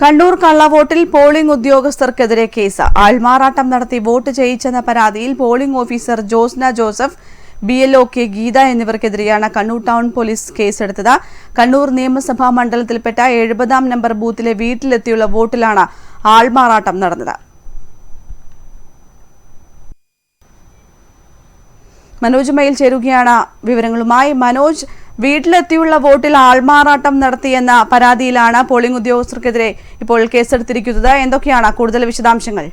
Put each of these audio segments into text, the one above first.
കണ്ണൂർ കള്ളവോട്ടിൽ പോളിംഗ് ഉദ്യോഗസ്ഥർക്കെതിരെ കേസ്. ആൾമാറാട്ടം നടത്തി വോട്ട് ചെയ്യിച്ചെന്ന പരാതിയിൽ polling officer Josna Joseph B L O K Geetha എന്നിവർക്കെതിരെയാണ് Kannur town police കേസെടുത്തത്. കണ്ണൂർ നിയമസഭാ മണ്ഡലത്തിൽപ്പെട്ട എഴുപതാം നമ്പർ ബൂത്തിലെ വീട്ടിലെത്തിയുള്ള വോട്ടിലാണ് ആൾമാറാട്ടം നടന്നത്. മനോജ് മയിൽ ചേരുകയാണ് വിവരങ്ങളുമായി. മനോജ് വീട്ടിലെത്തിയുള്ള വോട്ടിൽ ആൾമാറാട്ടം നടത്തിയെന്ന പരാതിയിലാണ് പോളിംഗ് ഉദ്യോഗസ്ഥർക്കെതിരെ ഇപ്പോൾ കേസെടുത്തിരിക്കുന്നത്. എന്തൊക്കെയാണ് കൂടുതൽ വിശദാംശങ്ങൾ?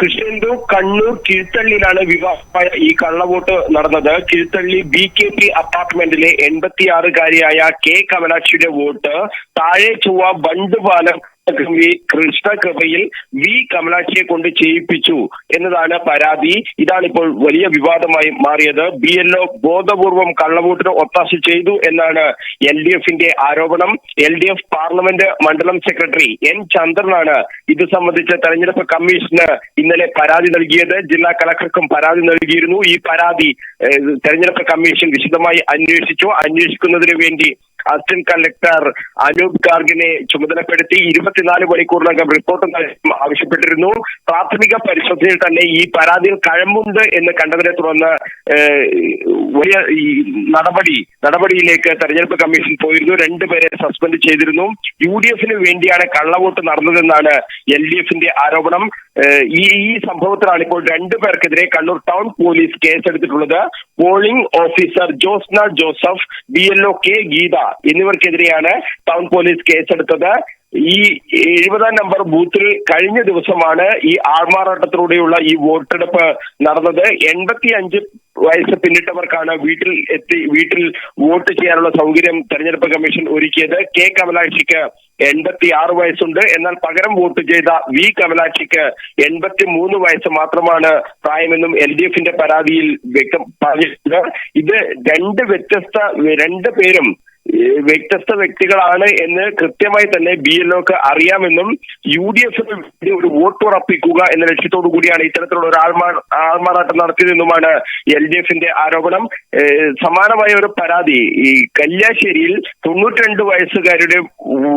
കൃഷ്ണന്തു കണ്ണൂർ കീഴ്ത്തള്ളിയിലാണ് വിവാഹമായ ഈ കള്ളവോട്ട് നടന്നത്. കീഴ്ത്തള്ളി ബി കെ പി അപ്പാർട്ട്മെന്റിലെ എൺപത്തിയാറുകാരിയായ കെ കമലാക്ഷിയുടെ വോട്ട് താഴെ ചൊവ്വ ബണ്ടുപാലം കൃഷ്ണകൃപയിൽ വി കമലാക്ഷിയെ കൊണ്ട് ചെയ്യിപ്പിച്ചു എന്നതാണ് പരാതി. ഇതാണ് ഇപ്പോൾ വലിയ വിവാദമായി മാറിയത്. ബി എൽ ഒ ബോധപൂർവം കള്ളവോട്ടിന് ഒത്താശ ചെയ്തു എന്നാണ് എൽ ഡി എഫിന്റെ ആരോപണം. എൽ ഡി എഫ് പാർലമെന്റ് മണ്ഡലം സെക്രട്ടറി എൻ ചന്ദ്രനാണ് ഇത് സംബന്ധിച്ച് തെരഞ്ഞെടുപ്പ് കമ്മീഷന് ഇന്നലെ പരാതി നൽകിയത്. ജില്ലാ കളക്ടർക്കും പരാതി നൽകിയിരുന്നു. ഈ പരാതി തെരഞ്ഞെടുപ്പ് കമ്മീഷൻ വിശദമായി അന്വേഷിച്ചു. അന്വേഷിക്കുന്നതിന് വേണ്ടി അസിസ്റ്റന്റ് കളക്ടർ അനൂപ് ഗാർഗിനെ ചുമതലപ്പെടുത്തി ഇരുപത്തിനാല് മണിക്കൂറിനകം റിപ്പോർട്ട് ആവശ്യപ്പെട്ടിരുന്നു. പ്രാഥമിക പരിശോധനയിൽ തന്നെ ഈ പരാതിയിൽ കഴമ്പുണ്ട് എന്ന് കണ്ടതിനെ തുടർന്ന് വലിയ നടപടി നടപടിയിലേക്ക് തെരഞ്ഞെടുപ്പ് കമ്മീഷൻ പോയിരുന്നു. രണ്ടുപേരെ സസ്പെൻഡ് ചെയ്തിരുന്നു. യു ഡി എഫിന് വേണ്ടിയാണ് കള്ളവോട്ട് നടന്നതെന്നാണ് എൽ ഡി എഫിന്റെ ആരോപണം ഈ ഈ സംഭവത്തിലാണ് ഇപ്പോൾ രണ്ടു പേർക്കെതിരെ Kannur town police കേസെടുത്തിട്ടുള്ളത്. Polling officer Josna Joseph B L O K Geetha എന്നിവർക്കെതിരെയാണ് town police കേസെടുത്തത്. ഈ എഴുപതാം നമ്പർ ബൂത്തിൽ കഴിഞ്ഞ ദിവസമാണ് ഈ ആൾമാറാട്ടത്തിലൂടെയുള്ള ഈ വോട്ടെടുപ്പ് നടന്നത്. എൺപത്തി അഞ്ച് വയസ്സ് പിന്നിട്ടവർക്കാണ് വീട്ടിൽ എത്തി വീട്ടിൽ വോട്ട് ചെയ്യാനുള്ള സൗകര്യം തെരഞ്ഞെടുപ്പ് കമ്മീഷൻ ഒരുക്കിയത്. കെ കമലാക്ഷിക്ക് എൺപത്തി ആറ് വയസ്സുണ്ട്. എന്നാൽ പകരം വോട്ട് ചെയ്ത വി കമലാക്ഷിക്ക് എൺപത്തി മൂന്ന് വയസ്സ് മാത്രമാണ് പ്രായമെന്നും എൽ ഡി എഫിന്റെ പരാതിയിൽ വ്യക്തം പറഞ്ഞിട്ടുണ്ട്. ഇത് രണ്ട് വ്യത്യസ്ത രണ്ട് പേരും വ്യത്യസ്ത വ്യക്തികളാണ് എന്ന് കൃത്യമായി തന്നെ ബി എൽ ഒക്ക് അറിയാമെന്നും യു ഡി എഫിന് ഒരു വോട്ട് ഉറപ്പിക്കുക എന്ന ലക്ഷ്യത്തോടു കൂടിയാണ് ഇത്തരത്തിലുള്ള ഒരു ആൾമാ ആൾമാറാട്ടം നടത്തിയതെന്നുമാണ് എൽ ഡി എഫിന്റെ ആരോപണം. സമാനമായ ഒരു പരാതി ഈ കല്യാശ്ശേരിയിൽ തൊണ്ണൂറ്റിരണ്ട് വയസ്സുകാരുടെ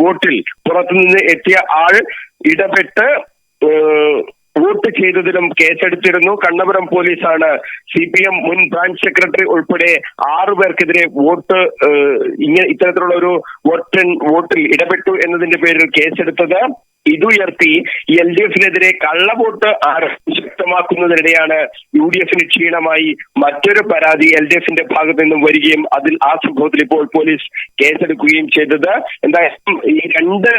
വോട്ടിൽ പുറത്തുനിന്ന് എത്തിയ ആൾ ഇടപെട്ട് വോട്ട് ചെയ്തതിലും കേസെടുത്തിരുന്നു. കണ്ണപുരം പോലീസാണ് സി പി എം മുൻ ബ്രാഞ്ച് സെക്രട്ടറി ഉൾപ്പെടെ ആറു പേർക്കെതിരെ വോട്ട് ഇങ്ങനെ ഇത്തരത്തിലുള്ള ഒരു വോട്ടിൻ വോട്ടിൽ ഇടപെട്ടു എന്നതിന്റെ പേരിൽ കേസെടുത്തത്. ഇതുയർത്തി എൽ ഡി എഫിനെതിരെ കള്ളവോട്ട് ശക്തമാക്കുന്നതിനിടെയാണ് യു ഡി എഫിന് ക്ഷീണമായി മറ്റൊരു പരാതി എൽ ഡി എഫിന്റെ ഭാഗത്ത് നിന്നും വരികയും അതിൽ ആ സംഭവത്തിൽ ഇപ്പോൾ പോലീസ് കേസെടുക്കുകയും ചെയ്തത്. എന്തായാലും ഈ രണ്ട്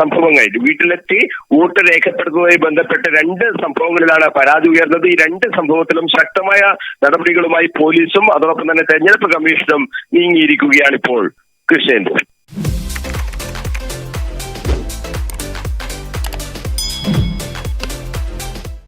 സംഭവങ്ങൾ വീട്ടിലെത്തി വോട്ട് രേഖപ്പെടുത്തുന്നതുമായി ബന്ധപ്പെട്ട് രണ്ട് സംഭവങ്ങളിലാണ് പരാതി ഉയർന്നത്. ഈ രണ്ട് സംഭവത്തിലും ശക്തമായ നടപടികളുമായി പോലീസും അതോടൊപ്പം തന്നെ തെരഞ്ഞെടുപ്പ് കമ്മീഷനും നീങ്ങിയിരിക്കുകയാണ് ഇപ്പോൾ. കൃഷ്ണേന്ദ്രൻ